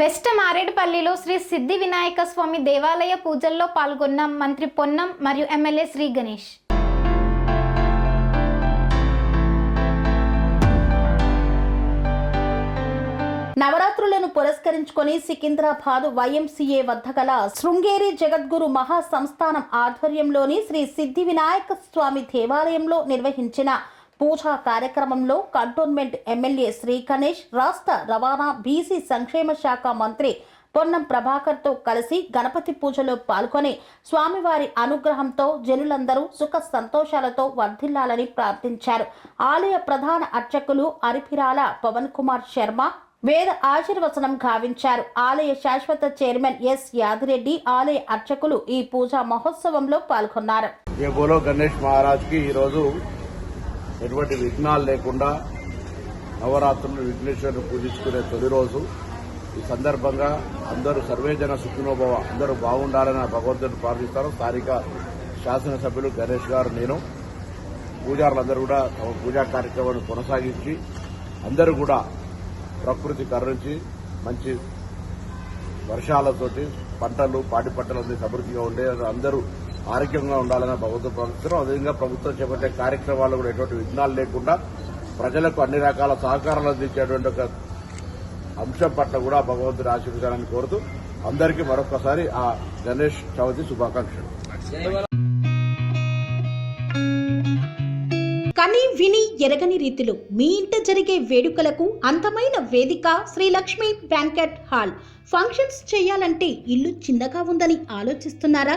West మారేడుపల్లిలో Shri సిద్ధి వినాయక స్వామి దేవాలయ పూజల్లో పాల్గొన్న మంత్రి పొన్నం మరియు ఎమ్మెల్యే శ్రీ గణేష్. నవరాత్రులను పురస్కరించుకొని సికింద్రాబాద్ వైఎంసీఏ వద్ద గల శృంగేరి జగద్గురు మహా సంస్థానం ఆధ్వర్యంలోని శ్రీ సిద్ధి వినాయక స్వామి దేవాలయంలో నిర్వహించిన పూజా కార్యక్రమంలో కంటోన్మెంట్ ఎమ్మెల్యే శ్రీ గణేష్ రాష్ట్ర రవాణా బీసీ సంక్షేమ శాఖ మంత్రి పొన్నం ప్రభాకర్తో కలిసి గణపతి పూజలో పాల్గొని స్వామివారి అనుగ్రహంతో జనులందరూ సుఖ సంతోషాలతో వర్ధిల్లాలని ప్రార్థించారు. ఆలయ ప్రధాన అర్చకులు అరిపిరాల పవన్ కుమార్ శర్మ వేద ఆశీర్వచనం గావించారు. ఆలయ శాశ్వత చైర్మన్ ఎస్ యాదిరెడ్డి ఆలయ అర్చకులు ఈ పూజా మహోత్సవంలో పాల్గొన్నారు. గణేష్ మహారాజ్కి ఈరోజు ఎటువంటి విఘ్నాలు లేకుండా నవరాత్రులు విఘ్నేశ్వరుని పూజించుకునే తొలి రోజు. ఈ సందర్భంగా అందరూ సర్వేజన సుఖినోభవ అందరూ బాగుండాలని భగవంతుని ప్రార్థిస్తారు స్థానిక శాసనసభ్యులు గణేష్ గారు నేను పూజారులందరూ కూడా తమ పూజా కార్యక్రమాన్ని కొనసాగించి అందరూ కూడా ప్రకృతి కరుణించి మంచి వర్షాలతోటి పంటలు పాడి పంటలు అన్ని సమృద్ధిగా ఉండే అందరూ ఆరోగ్యంగా ఉండాలన్న ప్రభుత్వ ప్రార్థిస్తున్నాం అదేవిధంగా ప్రభుత్వం చేపట్టే కార్యక్రమాలు కూడా ఎటువంటి విఘ్నాలు లేకుండా ప్రజలకు అన్ని రకాల సహకారాలు అందించేటువంటి ఒక అంశం పట్ల కూడా భగవంతుని ఆశీర్వదించాలని కోరుతూ అందరికీ మరొకసారి ఆ గణేష్ చవితి శుభాకాంక్షలు. కని విని ఎరగని రీతిలో మీ ఇంట జరిగే వేడుకలకు అందమైన వేదిక Sri Lakshmi banquet hall. Functions చేయాలంటే ఇల్లు చిన్నగా ఉందని ఆలోచిస్తున్నారా?